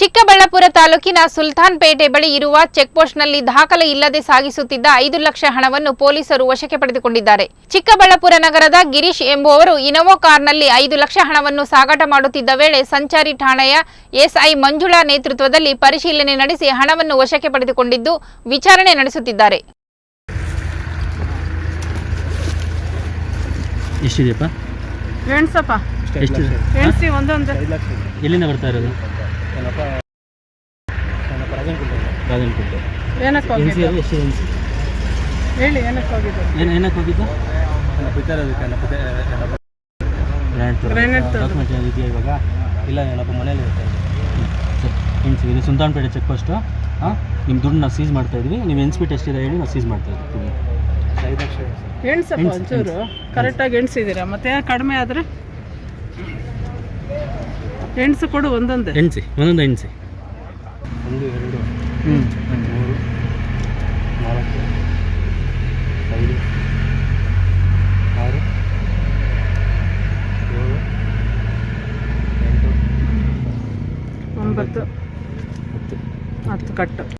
ಚಿಕ್ಕಬಳ್ಳಾಪುರ ತಾಲೂಕಿನ ಸುಲ್ತಾನ್ಪೇಟೆ ಬಳಿ ಇರುವ ಚೆಕ್ಪೋಸ್ಟ್ನಲ್ಲಿ ದಾಖಲೆ ಇಲ್ಲದೆ ಸಾಗಿಸುತ್ತಿದ್ದ ಐದು ಲಕ್ಷ ಹಣವನ್ನು ಪೊಲೀಸರು ವಶಕ್ಕೆ ಪಡೆದುಕೊಂಡಿದ್ದಾರೆ. ಚಿಕ್ಕಬಳ್ಳಾಪುರ ನಗರದ ಗಿರೀಶ್ ಎಂಬುವವರು ಇನೋವೋ ಕಾರ್ನಲ್ಲಿ ಐದು ಲಕ್ಷ ಹಣವನ್ನು ಸಾಗಾಟ ಮಾಡುತ್ತಿದ್ದ ವೇಳೆ ಸಂಚಾರಿ ಠಾಣೆಯ ಎಸ್ಐ ಮಂಜುಳಾ ನೇತೃತ್ವದಲ್ಲಿ ಪರಿಶೀಲನೆ ನಡೆಸಿ ಹಣವನ್ನು ವಶಕ್ಕೆ ಪಡೆದುಕೊಂಡಿದ್ದು ವಿಚಾರಣೆ ನಡೆಸುತ್ತಿದ್ದಾರೆ. ಎಷ್ಟಿದೆಯಪ್ಪ? ಒಂದೊಂದು. ಎಲ್ಲಿಂದ ಬರ್ತಾ ಇರೋದು? ಏನಕ್ಕೆ ಎನ್ಸಿ ಹೋಗಿದ್ದು ಅದು ಎಷ್ಟಿದೆ ಹೇಳಿ ಏನಕ್ಕೆ ಹೋಗಿದ್ದು? ಏನು ಏನಕ್ಕೆ ಹೋಗಿದ್ದು? Granite ತರೋದು. ಡಾಕ್ಯುಮೆಂಟ್ ಇದೆಯಾ ಇವಾಗ? ಇಲ್ಲ ಏನಪ್ಪ ಮನೇಲಿ ಇರುತ್ತೆ ಸರಿ. ಇದು ಸುಲ್ತಾನ್ಪೇಟೆ ಚೆಕ್ ಪೋಸ್ಟು ಹಾಂ ನಿಮ್ಮ ದುಡ್ಡು ನಾವು ಸೀಸ್ ಮಾಡ್ತಾ ಇದ್ವಿ. ನೀವು ಎನ್ಸ್ಬಿಟ್ಟು ಎಷ್ಟಿದೆ ಹೇಳಿ ನಾವು ಸೀಸ್ ಮಾಡ್ತಾ ಇದ್ದೀವಿ ಎಣ್ಸಪ್ಪ ಎಣ್ಸು, ಒಂಚೂರು. ಕರೆಕ್ಟಾಗಿ ಎಣ್ಸಿದ್ದೀರಾ? ಮತ್ತೆ ಕಡಿಮೆ ಆದರೆ? ಎಣ್ಸು ಕೊಡು ಒಂದೊಂದು? ಎಣ್ಸಿ ಒಂದೊಂದು ಎಣ್ಸಿ ಒಂದು ಎರಡು ಹ್ಞೂ ಮೂರು ನಾಲ್ಕು ಐದು ಆರು ಏಳು ಎಂಟು ಒಂಬತ್ತು. ಹತ್ತು. ಹತ್ತು ಕಟ್ಟು.